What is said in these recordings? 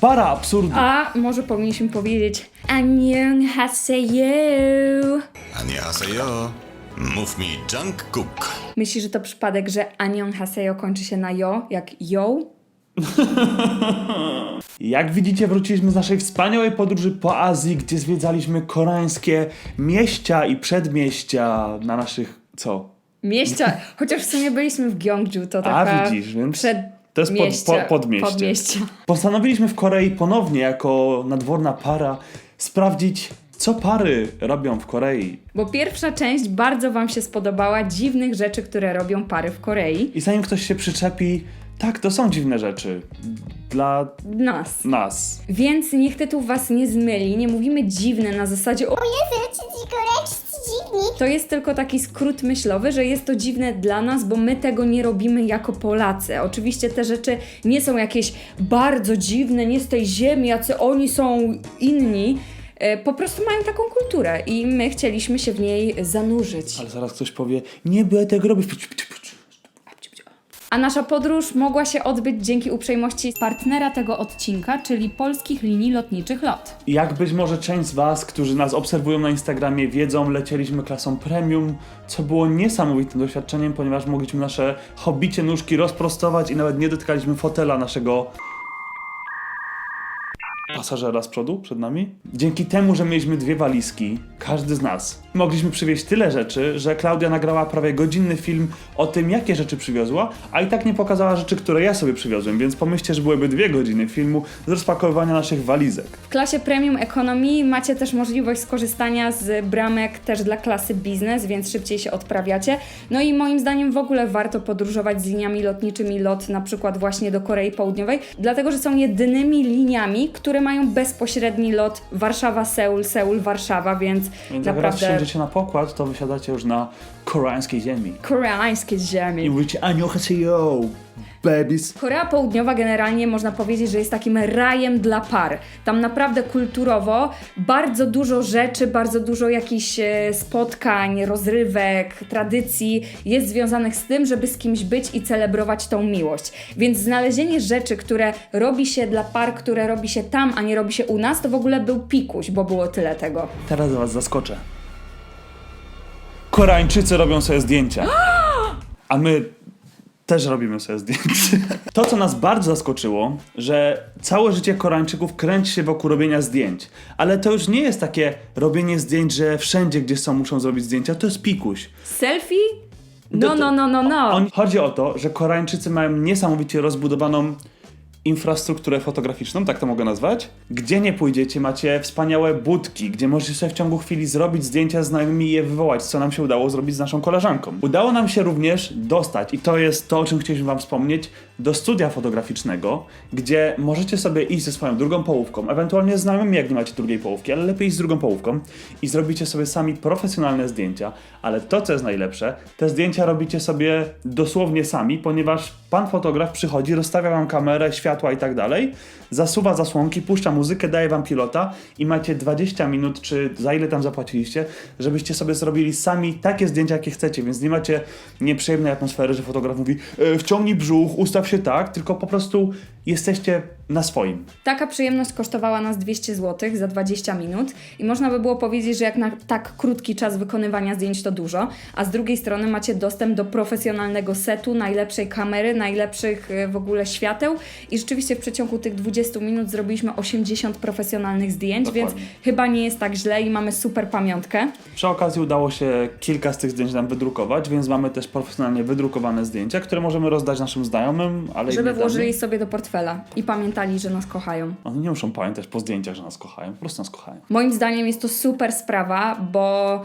para absurdu. A może powinniśmy powiedzieć Annyeonghaseyo. Annyeonghaseyo. Mów mi Jungkook. Myślisz, że to przypadek, że Annyeonghaseyo kończy się na jo, jak yo? Jak widzicie, wróciliśmy z naszej wspaniałej podróży po Azji, gdzie zwiedzaliśmy koreańskie mieścia i przedmieścia na naszych. co? Mieścia, chociaż w sumie byliśmy w Gyeongju, to A, taka widzisz, więc przed to jest pod- mieście, po- podmieście. podmieście. Postanowiliśmy w Korei ponownie, jako nadworna para, sprawdzić, co pary robią w Korei. Bo pierwsza część bardzo Wam się spodobała dziwnych rzeczy, które robią pary w Korei. I zanim ktoś się przyczepi, tak, to są dziwne rzeczy. Dla Nas. nas. Więc niech tytuł Was nie zmyli. Nie mówimy dziwne na zasadzie o Jezu, ci koreańscy dziwni. To jest tylko taki skrót myślowy, że jest to dziwne dla nas, bo my tego nie robimy jako Polacy. Oczywiście te rzeczy nie są jakieś bardzo dziwne, nie z tej ziemi, jacy oni są inni. E, Po prostu mają taką kulturę i my chcieliśmy się w niej zanurzyć. Ale zaraz ktoś powie, nie będę tego robić. A nasza podróż mogła się odbyć dzięki uprzejmości partnera tego odcinka, czyli polskich linii lotniczych LOT. Jak być może część z Was, którzy nas obserwują na Instagramie, wiedzą, lecieliśmy klasą premium, co było niesamowitym doświadczeniem, ponieważ mogliśmy nasze hobbicie nóżki rozprostować i nawet nie dotykaliśmy fotela naszego pasażera z przodu, przed nami. Dzięki temu, że mieliśmy dwie walizki, każdy z nas, mogliśmy przywieźć tyle rzeczy, że Klaudia nagrała prawie godzinny film o tym, jakie rzeczy przywiozła, a i tak nie pokazała rzeczy, które ja sobie przywiozłem, więc pomyślcie, że byłyby dwie godziny filmu z rozpakowywania naszych walizek. W klasie Premium Economy macie też możliwość skorzystania z bramek też dla klasy biznes, więc szybciej się odprawiacie. No i moim zdaniem w ogóle warto podróżować z liniami lotniczymi LOT na przykład właśnie do Korei Południowej, dlatego że są jedynymi liniami, które mają bezpośredni lot Warszawa-Seul, Seul-Warszawa, więc, Więc jak raz naprawdę wsiądziecie na pokład, to wysiadacie już na koreańskiej ziemi. koreańskie ziemi. I mówicie Annyeonghaseyo, babies. Korea Południowa generalnie można powiedzieć, że jest takim rajem dla par. Tam naprawdę kulturowo bardzo dużo rzeczy, bardzo dużo jakichś e, spotkań, rozrywek, tradycji jest związanych z tym, żeby z kimś być i celebrować tą miłość. Więc znalezienie rzeczy, które robi się dla par, które robi się tam, a nie robi się u nas, to w ogóle był pikuś, bo było tyle tego. Teraz was zaskoczę. Koreańczycy robią sobie zdjęcia. A my też robimy sobie zdjęcia. To, co nas bardzo zaskoczyło, że całe życie Koreańczyków kręci się wokół robienia zdjęć. Ale to już nie jest takie robienie zdjęć, że wszędzie, gdzie są, muszą zrobić zdjęcia. To jest pikuś. Selfie? No, no, no, no, no. On, chodzi o to, że Koreańczycy mają niesamowicie rozbudowaną infrastrukturę fotograficzną, tak to mogę nazwać. Gdzie nie pójdziecie, macie wspaniałe budki, gdzie możecie w ciągu chwili zrobić zdjęcia z znajomymi i je wywołać, co nam się udało zrobić z naszą koleżanką. Udało nam się również dostać, i to jest to, o czym chcieliśmy wam wspomnieć, do studia fotograficznego, gdzie możecie sobie iść ze swoją drugą połówką, ewentualnie znajomymi, jak nie macie drugiej połówki, ale lepiej iść z drugą połówką i zrobicie sobie sami profesjonalne zdjęcia, ale to, co jest najlepsze, te zdjęcia robicie sobie dosłownie sami, ponieważ pan fotograf przychodzi, rozstawia wam kamerę, światła i tak dalej, zasuwa zasłonki, puszcza muzykę, daje wam pilota i macie 20 minut, czy za ile tam zapłaciliście, żebyście sobie zrobili sami takie zdjęcia, jakie chcecie, więc nie macie nieprzyjemnej atmosfery, że fotograf mówi e, wciągnij brzuch, ustaw się tak, tylko po prostu jesteście na swoim. Taka przyjemność kosztowała nas 200 zł za 20 minut i można by było powiedzieć, że jak na tak krótki czas wykonywania zdjęć to dużo, a z drugiej strony macie dostęp do profesjonalnego setu, najlepszej kamery, najlepszych e, w ogóle świateł i rzeczywiście w przeciągu tych 20 minut zrobiliśmy 80 profesjonalnych zdjęć, Dokładnie. więc chyba nie jest tak źle i mamy super pamiątkę. Przy okazji udało się kilka z tych zdjęć nam wydrukować, więc mamy też profesjonalnie wydrukowane zdjęcia, które możemy rozdać naszym znajomym, ale Żeby włożyli sobie do portfela i pamiętali, że nas kochają. Oni nie muszą pamiętać po zdjęciach, że nas kochają, po prostu nas kochają. Moim zdaniem jest to super sprawa, bo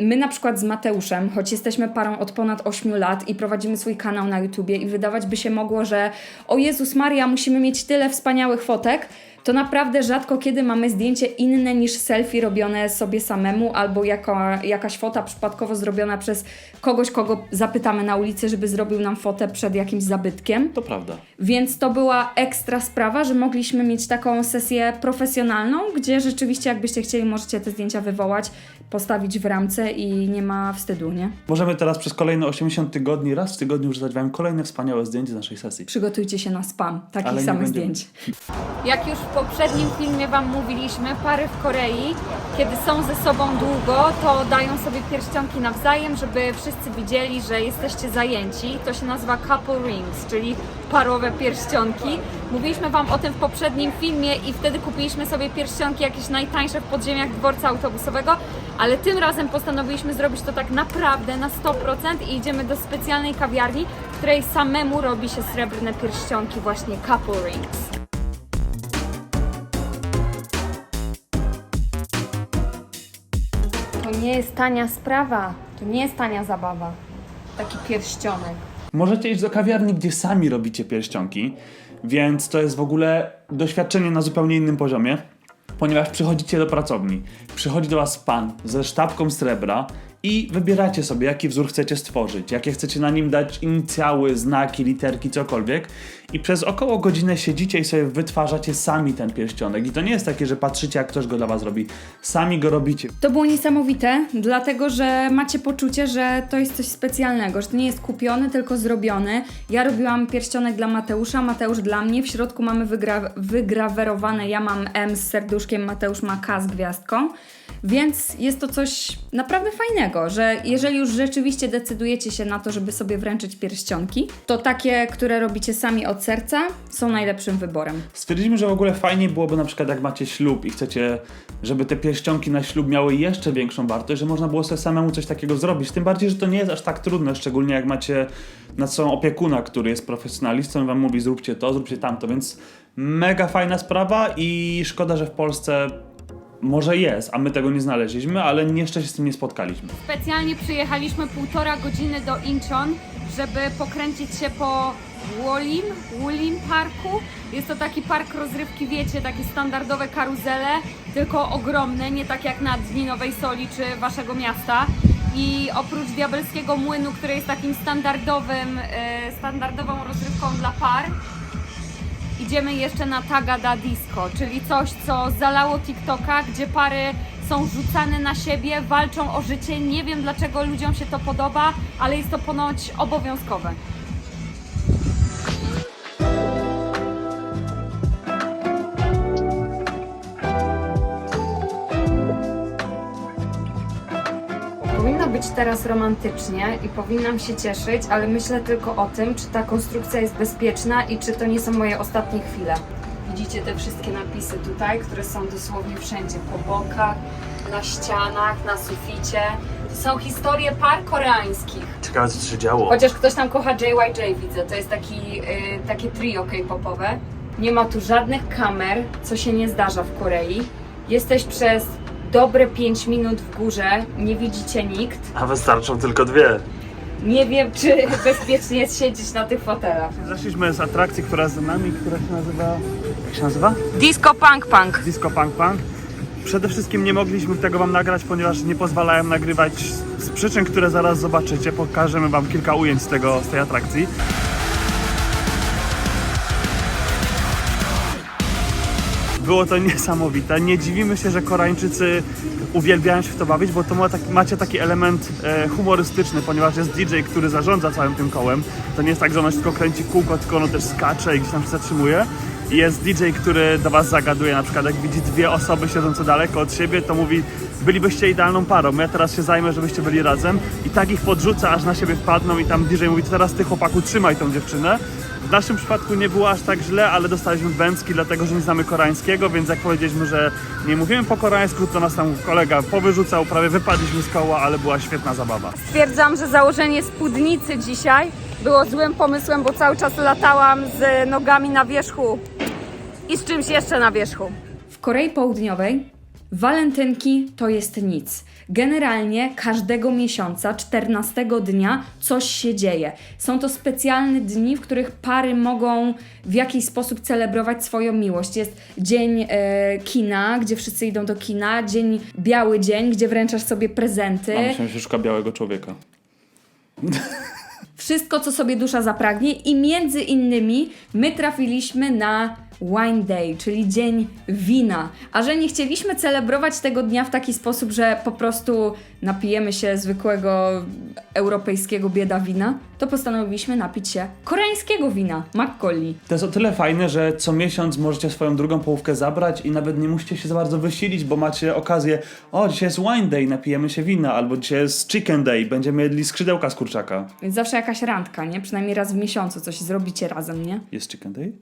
my na przykład z Mateuszem, choć jesteśmy parą od ponad 8 lat i prowadzimy swój kanał na YouTubie i wydawać by się mogło, że o Jezus Maria, musimy mieć tyle wspaniałych fotek, to naprawdę rzadko kiedy mamy zdjęcie inne niż selfie robione sobie samemu albo jaka, jakaś fota przypadkowo zrobiona przez kogoś, kogo zapytamy na ulicy, żeby zrobił nam fotę przed jakimś zabytkiem. To prawda. Więc to była ekstra sprawa, że mogliśmy mieć taką sesję profesjonalną, gdzie rzeczywiście jakbyście chcieli, możecie te zdjęcia wywołać, postawić w ramce i nie ma wstydu, nie? Możemy teraz przez kolejne 80 tygodni, raz w tygodniu wrzucać wam kolejne wspaniałe zdjęcie z naszej sesji. Przygotujcie się na spam takich Ale samych zdjęć. Jak już w poprzednim filmie Wam mówiliśmy, pary w Korei, kiedy są ze sobą długo, to dają sobie pierścionki nawzajem, żeby wszyscy widzieli, że jesteście zajęci. To się nazywa couple rings, czyli parowe pierścionki. Mówiliśmy Wam o tym w poprzednim filmie i wtedy kupiliśmy sobie pierścionki jakieś najtańsze w podziemiach dworca autobusowego, ale tym razem postanowiliśmy zrobić to tak naprawdę na 100% i idziemy do specjalnej kawiarni, w której samemu robi się srebrne pierścionki, właśnie couple rings. To nie jest tania sprawa, to nie jest tania zabawa. Taki pierścionek. Możecie iść do kawiarni, gdzie sami robicie pierścionki, więc to jest w ogóle doświadczenie na zupełnie innym poziomie, ponieważ przychodzicie do pracowni, przychodzi do was pan ze sztabką srebra i wybieracie sobie, jaki wzór chcecie stworzyć, jakie chcecie na nim dać inicjały, znaki, literki, cokolwiek i przez około godzinę siedzicie i sobie wytwarzacie sami ten pierścionek i to nie jest takie, że patrzycie, jak ktoś go dla was robi, sami go robicie. To było niesamowite, dlatego że macie poczucie, że to jest coś specjalnego, że to nie jest kupiony, tylko zrobiony. Ja robiłam pierścionek dla Mateusza, Mateusz dla mnie. W środku mamy wygra- wygrawerowane, ja mam M z serduszkiem, Mateusz ma K z gwiazdką. Więc jest to coś naprawdę fajnego, że jeżeli już rzeczywiście decydujecie się na to, żeby sobie wręczyć pierścionki, to takie, które robicie sami od serca, są najlepszym wyborem. Stwierdziliśmy, że w ogóle fajnie byłoby na przykład jak macie ślub i chcecie, żeby te pierścionki na ślub miały jeszcze większą wartość, że można było sobie samemu coś takiego zrobić. Tym bardziej, że to nie jest aż tak trudne, szczególnie jak macie nad sobą opiekuna, który jest profesjonalistą i wam mówi zróbcie to, zróbcie tamto, więc mega fajna sprawa i szkoda, że w Polsce może jest, a my tego nie znaleźliśmy, ale jeszcze się z tym nie spotkaliśmy. Specjalnie przyjechaliśmy półtora godziny do Incheon, żeby pokręcić się po Wolim, Wolim Parku. Jest to taki park rozrywki, wiecie, takie standardowe karuzele, tylko ogromne, nie tak jak na Dni Nowej Soli czy waszego miasta. I oprócz Diabelskiego Młynu, który jest takim standardowym, e, standardową rozrywką dla par, idziemy jeszcze na Tagada Disco, czyli coś, co zalało TikToka, gdzie pary są rzucane na siebie, walczą o życie. Nie wiem dlaczego ludziom się to podoba, ale jest to ponoć obowiązkowe. Powinno być teraz romantycznie i powinnam się cieszyć, ale myślę tylko o tym, czy ta konstrukcja jest bezpieczna i czy to nie są moje ostatnie chwile. Widzicie te wszystkie napisy tutaj, które są dosłownie wszędzie, po bokach, na ścianach, na suficie. To są historie par koreańskich. Ciekawe, co się działo. Chociaż ktoś tam kocha JYJ, widzę. To jest taki, y, takie trio K-popowe. Nie ma tu żadnych kamer, co się nie zdarza w Korei. Jesteś przez dobre 5 minut w górze, nie widzicie nikt. A wystarczą tylko dwie. Nie wiem, czy bezpiecznie jest siedzieć na tych fotelach. Zeszliśmy z atrakcji, która jest za nami, która się nazywa... Jak się nazywa? Disco Punk Punk. Disco Punk Punk. Przede wszystkim nie mogliśmy tego wam nagrać, ponieważ nie pozwalają nagrywać z przyczyn, które zaraz zobaczycie. Pokażemy wam kilka ujęć z, tego, z tej atrakcji. Było to niesamowite. Nie dziwimy się, że Koreańczycy uwielbiają się w to bawić, bo to ma taki, macie taki element e, humorystyczny, ponieważ jest DJ, który zarządza całym tym kołem. To nie jest tak, że ono się tylko kręci kółko, tylko ono też skacze i gdzieś tam się zatrzymuje. Jest DJ, który do was zagaduje, na przykład jak widzi dwie osoby siedzące daleko od siebie, to mówi bylibyście idealną parą, ja teraz się zajmę, żebyście byli razem i tak ich podrzuca, aż na siebie wpadną i tam DJ mówi, teraz ty chłopaku trzymaj tą dziewczynę. W naszym przypadku nie było aż tak źle, ale dostaliśmy bęcki, dlatego że nie znamy koreańskiego, więc jak powiedzieliśmy, że nie mówimy po koreańsku, to nas tam kolega powyrzucał, prawie wypadliśmy z koła, ale była świetna zabawa. Stwierdzam, że założenie spódnicy dzisiaj było złym pomysłem, bo cały czas latałam z nogami na wierzchu i z czymś jeszcze na wierzchu. W Korei Południowej Walentynki to jest nic. Generalnie każdego miesiąca, 14 dnia, coś się dzieje. Są to specjalne dni, w których pary mogą w jakiś sposób celebrować swoją miłość. Jest dzień e, kina, gdzie wszyscy idą do kina, dzień biały dzień, gdzie wręczasz sobie prezenty. A myślałem, że szuka białego człowieka. Wszystko, co sobie dusza zapragnie, i między innymi my trafiliśmy na Wine Day, czyli dzień wina. A że nie chcieliśmy celebrować tego dnia w taki sposób, że po prostu napijemy się zwykłego europejskiego bieda wina, to postanowiliśmy napić się koreańskiego wina, makkolli. To jest o tyle fajne, że co miesiąc możecie swoją drugą połówkę zabrać i nawet nie musicie się za bardzo wysilić, bo macie okazję, o dzisiaj jest wine day, napijemy się wina, albo dzisiaj jest chicken day, będziemy jedli skrzydełka z kurczaka. Więc zawsze jakaś randka, nie? Przynajmniej raz w miesiącu coś zrobicie razem, nie? Jest chicken day?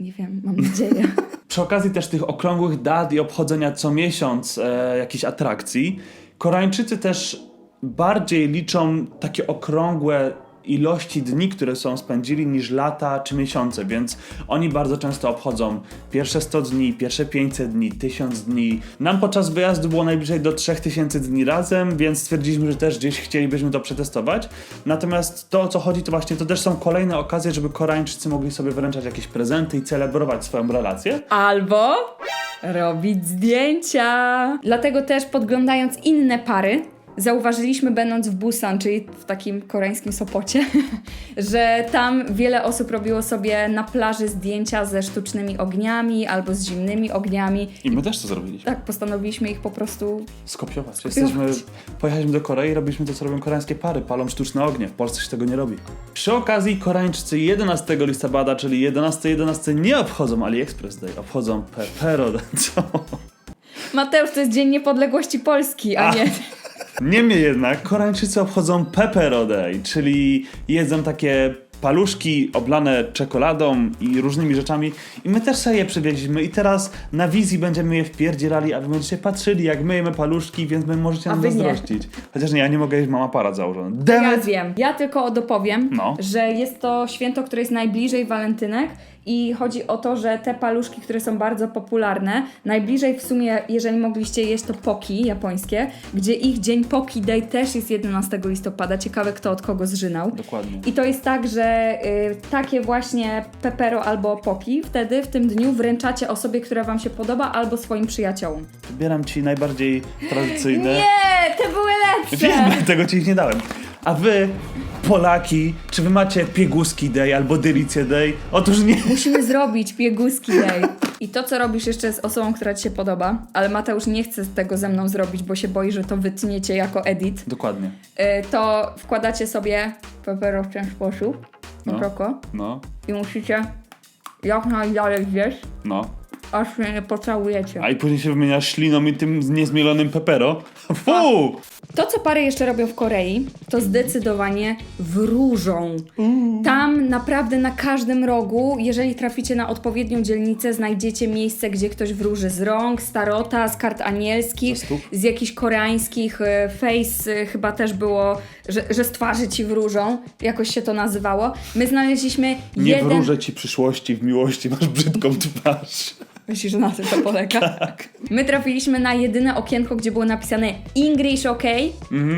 Nie wiem, mam nadzieję. Przy okazji też tych okrągłych dat i obchodzenia co miesiąc e, jakichś atrakcji, Koreańczycy też bardziej liczą takie okrągłe ilości dni, które są spędzili niż lata czy miesiące, więc oni bardzo często obchodzą pierwsze 100 dni, pierwsze 500 dni, 1000 dni. Nam podczas wyjazdu było najbliżej do 3000 dni razem, więc stwierdziliśmy, że też gdzieś chcielibyśmy to przetestować. Natomiast to o co chodzi to właśnie to też są kolejne okazje, żeby Koreańczycy mogli sobie wręczać jakieś prezenty i celebrować swoją relację. Albo robić zdjęcia. Dlatego też podglądając inne pary, zauważyliśmy będąc w Busan, czyli w takim koreańskim Sopocie, że tam wiele osób robiło sobie na plaży zdjęcia ze sztucznymi ogniami albo z zimnymi ogniami. I my też to zrobiliśmy. Tak, postanowiliśmy ich po prostu Skopiować. Jesteśmy, pojechaliśmy do Korei, robiliśmy to, co robią koreańskie pary, palą sztuczne ognie. W Polsce się tego nie robi. Przy okazji Koreańczycy 11 listopada, czyli 11-11 nie obchodzą AliExpress Day, obchodzą Pepero? Mateusz, to jest Dzień Niepodległości Polski, a, A. nie... Niemniej jednak Koreańczycy obchodzą Pepero Day, czyli jedzą takie paluszki oblane czekoladą i różnymi rzeczami i my też sobie je przywieźliśmy i teraz na wizji będziemy je wpierdzielali, a wy będziecie patrzyli jak my jemy paluszki, więc wy możecie nam zazdrościć. Chociaż nie, ja nie mogę jeść, mam aparat założony. Damn Ja wiem. Ja tylko dopowiem, No. że jest to święto, które jest najbliżej walentynek i chodzi o to, że te paluszki, które są bardzo popularne, najbliżej w sumie, jeżeli mogliście jeść, to poki japońskie, gdzie ich dzień Poki Day też jest 11 listopada. Ciekawe, kto od kogo zżynał. Dokładnie. I to jest tak, że y, takie właśnie pepero albo poki wtedy w tym dniu wręczacie osobie, która wam się podoba, albo swoim przyjaciołom. Wybieram ci najbardziej tradycyjne. Nie, te były lepsze! Wiem, tego ci ich nie dałem. A wy, Polaki, czy wy macie pieguski day albo delicję day? Otóż nie. Musimy zrobić pieguski day. I to, co robisz jeszcze z osobą, która ci się podoba, ale Mateusz nie chce tego ze mną zrobić, bo się boi, że to wytniecie jako edit, Dokładnie. y, to wkładacie sobie pepero w ten sposób, No. no. No, i musicie jak najdalej zjeść, no. Aż się nie pocałujecie. A i później się wymienia śliną i tym niezmielonym pepero. Fu! To, co pary jeszcze robią w Korei, to zdecydowanie wróżą. Tam naprawdę na każdym rogu, jeżeli traficie na odpowiednią dzielnicę, znajdziecie miejsce, gdzie ktoś wróży z rąk, z tarota, z kart anielskich, Ze stóp? z jakichś koreańskich e, face, e, chyba też było, że, że z twarzy ci wróżą, jakoś się to nazywało. My znaleźliśmy Nie jeden... wróżę ci przyszłości w miłości, masz brzydką twarz. Myślisz, że na tym to polega? tak. My trafiliśmy na jedyne okienko, gdzie było napisane English OK,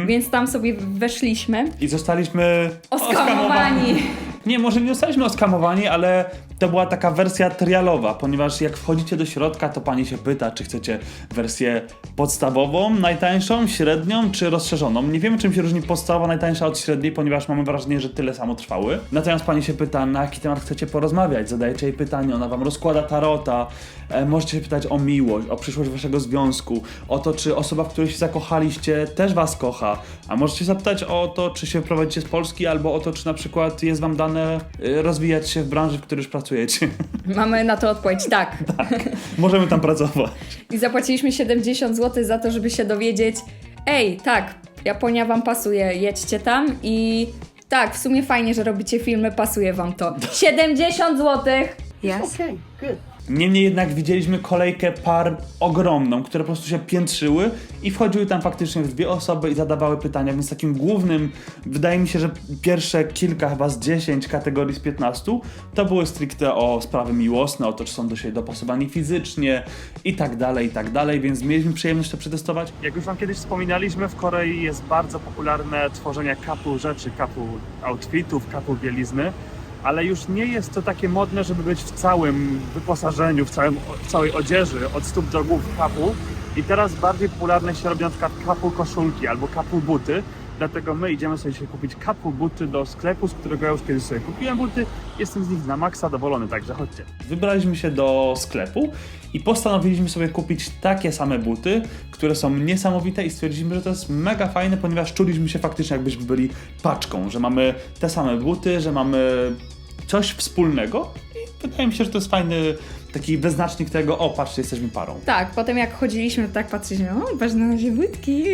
więc tam sobie weszliśmy. I zostaliśmy Oskamowani. Nie, może nie zostaliśmy oskamowani, ale to była taka wersja trialowa, ponieważ jak wchodzicie do środka, to pani się pyta, czy chcecie wersję podstawową, najtańszą, średnią, czy rozszerzoną. Nie wiemy, czym się różni podstawowa, najtańsza od średniej, ponieważ mamy wrażenie, że tyle samo trwały. Natomiast pani się pyta, na jaki temat chcecie porozmawiać, zadajecie jej pytanie, ona wam rozkłada tarota, e, możecie się pytać o miłość, o przyszłość waszego związku, o to, czy osoba, w której się zakochaliście, też was kocha, a możecie zapytać o to, czy się prowadzicie z Polski, albo o to, czy na przykład jest wam dane y, rozwijać się w branży, w której już pracujecie. Mamy na to odpowiedź tak. Możemy tam pracować. I zapłaciliśmy 70 zł za to, żeby się dowiedzieć, ej, tak, Japonia wam pasuje, jedźcie tam i tak, w sumie fajnie, że robicie filmy, pasuje wam to. 70 zł! Yes. Okay, good. Niemniej jednak widzieliśmy kolejkę par ogromną, które po prostu się piętrzyły i wchodziły tam faktycznie dwie osoby i zadawały pytania, więc takim głównym, wydaje mi się, że pierwsze kilka, chyba z 10 kategorii z 15, to były stricte o sprawy miłosne, o to, czy są do siebie dopasowani fizycznie i tak dalej, i tak dalej, więc mieliśmy przyjemność to przetestować. Jak już wam kiedyś wspominaliśmy, w Korei jest bardzo popularne tworzenie kapu rzeczy, kapu outfitów, kapu bielizny ale już nie jest to takie modne, żeby być w całym wyposażeniu, w, całym, w całej odzieży, od stóp do głów kapu. I teraz bardziej popularne się robi na przykład kapu koszulki albo kapu buty. Dlatego my idziemy sobie kupić kapu buty do sklepu, z którego ja już kiedyś sobie kupiłem buty. Jestem z nich na maksa zadowolony, także chodźcie. Wybraliśmy się do sklepu i postanowiliśmy sobie kupić takie same buty, które są niesamowite i stwierdziliśmy, że to jest mega fajne, ponieważ czuliśmy się faktycznie jakbyśmy byli paczką, że mamy te same buty, że mamy coś wspólnego i wydaje mi się, że to jest fajny taki wyznacznik tego, o patrzcie, jesteśmy parą. Tak, potem jak chodziliśmy, to tak patrzyliśmy, o, patrz na nasze budki.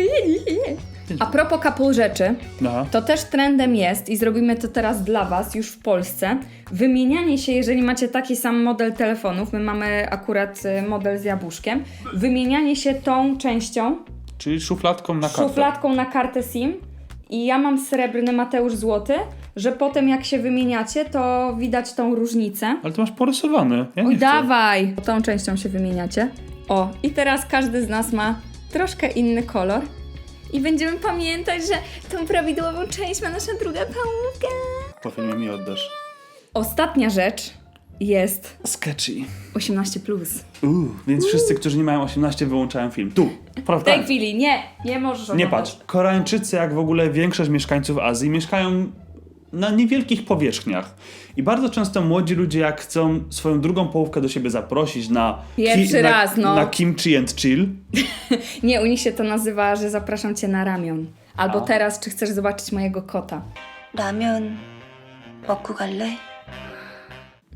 A propos couple rzeczy, Aha. to też trendem jest i zrobimy to teraz dla Was już w Polsce. Wymienianie się, jeżeli macie taki sam model telefonów, my mamy akurat y, model z jabłuszkiem, wymienianie się tą częścią, Czyli szufladką na kartę. szufladką na kartę SIM i ja mam srebrny, Mateusz złoty, że potem jak się wymieniacie, to widać tą różnicę. Ale ty masz porysowany. Ja Oj, dawaj! Tą częścią się wymieniacie. O, i teraz każdy z nas ma troszkę inny kolor. I będziemy pamiętać, że tą prawidłową część ma nasza druga połówka. Po filmie mi oddasz. Ostatnia rzecz jest Sketchy. 18. Plus. Uuu, więc wszyscy, którzy nie mają 18 wyłączają film. Tu, W prawda? tej chwili nie, nie możesz Nie oglądać. patrz. Koreańczycy, jak w ogóle większość mieszkańców Azji, mieszkają na niewielkich powierzchniach. I bardzo często młodzi ludzie, jak chcą swoją drugą połówkę do siebie zaprosić na, Pierwszy na, raz, no. na kimchi and chill, Nie, u nich się to nazywa, że zapraszam cię na ramion. Albo teraz, czy chcesz zobaczyć mojego kota. 라면 먹고 갈래?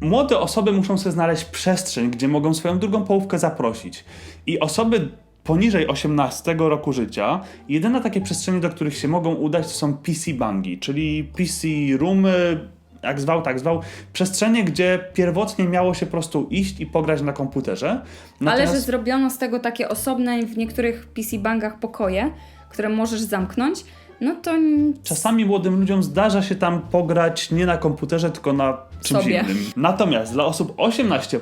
Młode osoby muszą sobie znaleźć przestrzeń, gdzie mogą swoją drugą połówkę zaprosić. I osoby poniżej 18 roku życia, jedyne takie przestrzenie, do których się mogą udać, to są PC bangi, czyli PC roomy, jak zwał, tak zwał, przestrzenie, gdzie pierwotnie miało się po prostu iść i pograć na komputerze. Ale Natomiast- że zrobiono z tego takie osobne w niektórych PC-bangach pokoje, które możesz zamknąć, no to n- Czasami młodym ludziom zdarza się tam pograć nie na komputerze, tylko na czymś Sobie. innym. Natomiast dla osób 18,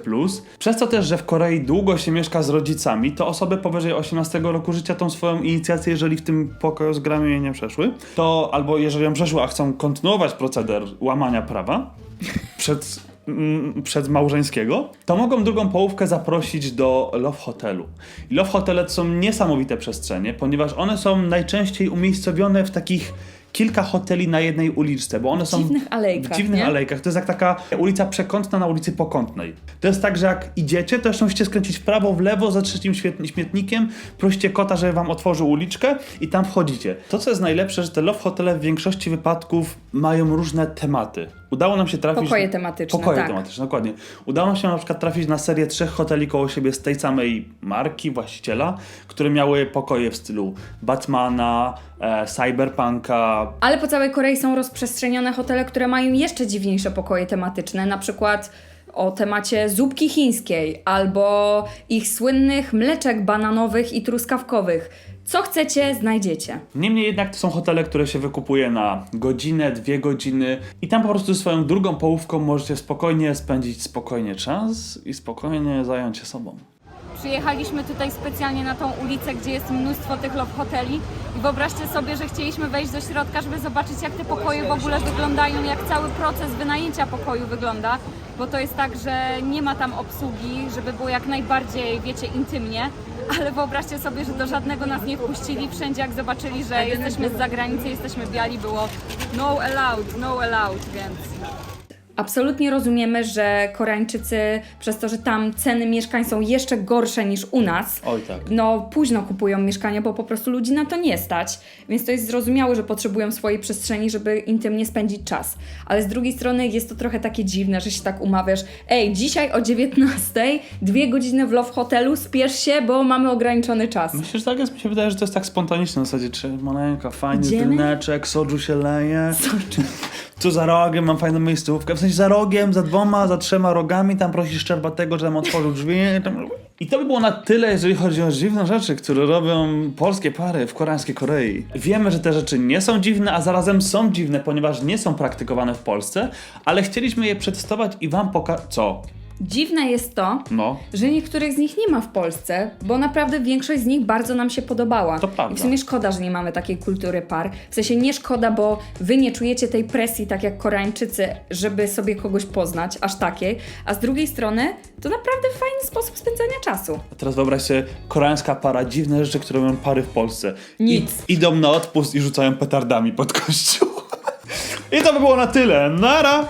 przez to też, że w Korei długo się mieszka z rodzicami, to osoby powyżej 18 roku życia tą swoją inicjację, jeżeli w tym pokoju z grami jej nie przeszły, to albo jeżeli ją przeszły, a chcą kontynuować proceder łamania prawa przed, mm, przed małżeńskiego, to mogą drugą połówkę zaprosić do Love Hotelu. I Love Hotele to są niesamowite przestrzenie, ponieważ one są najczęściej umiejscowione w takich kilka hoteli na jednej uliczce, bo one są dziwnych alejkach, w dziwnych nie? alejkach. To jest jak taka ulica przekątna na ulicy pokątnej. To jest tak, że jak idziecie, to jeszcze musicie skręcić w prawo, w lewo za trzecim śmietnikiem, prosicie kota, żeby wam otworzył uliczkę i tam wchodzicie. To, co jest najlepsze, że te love hotele w większości wypadków mają różne tematy. Udało nam się trafić... Pokoje tematyczne, Pokoje tak. tematyczne, dokładnie. Udało nam się na przykład trafić na serię trzech hoteli koło siebie z tej samej marki, właściciela, które miały pokoje w stylu Batmana, e, Cyberpunka, Ale po całej Korei są rozprzestrzenione hotele, które mają jeszcze dziwniejsze pokoje tematyczne, na przykład o temacie zupki chińskiej albo ich słynnych mleczek bananowych i truskawkowych. Co chcecie, znajdziecie. Niemniej jednak to są hotele, które się wykupuje na godzinę, dwie godziny i tam po prostu swoją drugą połówką możecie spokojnie spędzić spokojnie czas i spokojnie zająć się sobą. Przyjechaliśmy tutaj specjalnie na tą ulicę, gdzie jest mnóstwo tych love hoteli i wyobraźcie sobie, że chcieliśmy wejść do środka, żeby zobaczyć jak te pokoje w ogóle wyglądają, jak cały proces wynajęcia pokoju wygląda, bo to jest tak, że nie ma tam obsługi, żeby było jak najbardziej, wiecie, intymnie, ale wyobraźcie sobie, że do żadnego nas nie wpuścili, wszędzie jak zobaczyli, że jesteśmy z zagranicy, jesteśmy biali, było no allowed, no allowed, więc... Absolutnie rozumiemy, że Koreańczycy, przez to, że tam ceny mieszkań są jeszcze gorsze niż u nas, Oj tak. no późno kupują mieszkania, bo po prostu ludzi na to nie stać. Więc to jest zrozumiałe, że potrzebują swojej przestrzeni, żeby intymnie spędzić czas. Ale z drugiej strony jest to trochę takie dziwne, że się tak umawiasz. Ej, dzisiaj o 19, dwie godziny w Love Hotelu, spiesz się, bo mamy ograniczony czas. Myślę, że tak jest. Mi się wydaje, że to jest tak spontaniczne na zasadzie, czy Moneńka, fajny Idziemy? drineczek, soju się leje. Tu za rogiem mam fajną miejscówkę. W sensie za rogiem, za dwoma, za trzema rogami, tam prosisz Szczerbatego, że tam otworzył drzwi. Tam... I to by było na tyle, jeżeli chodzi o dziwne rzeczy, które robią polskie pary w koreańskiej Korei. Wiemy, że te rzeczy nie są dziwne, a zarazem są dziwne, ponieważ nie są praktykowane w Polsce, ale chcieliśmy je przedstawiać i wam pokazać. Co? Dziwne jest to, No. że niektórych z nich nie ma w Polsce, bo naprawdę większość z nich bardzo nam się podobała. To prawda. I w sumie szkoda, że nie mamy takiej kultury par. W sensie nie szkoda, bo wy nie czujecie tej presji, tak jak Koreańczycy, żeby sobie kogoś poznać, aż takiej. A z drugiej strony, to naprawdę fajny sposób spędzania czasu. A teraz wyobraź sobie, koreańska para, dziwne rzeczy, które robią pary w Polsce. Nic. I, idą na odpust i rzucają petardami pod kościół. I to by było na tyle. Nara!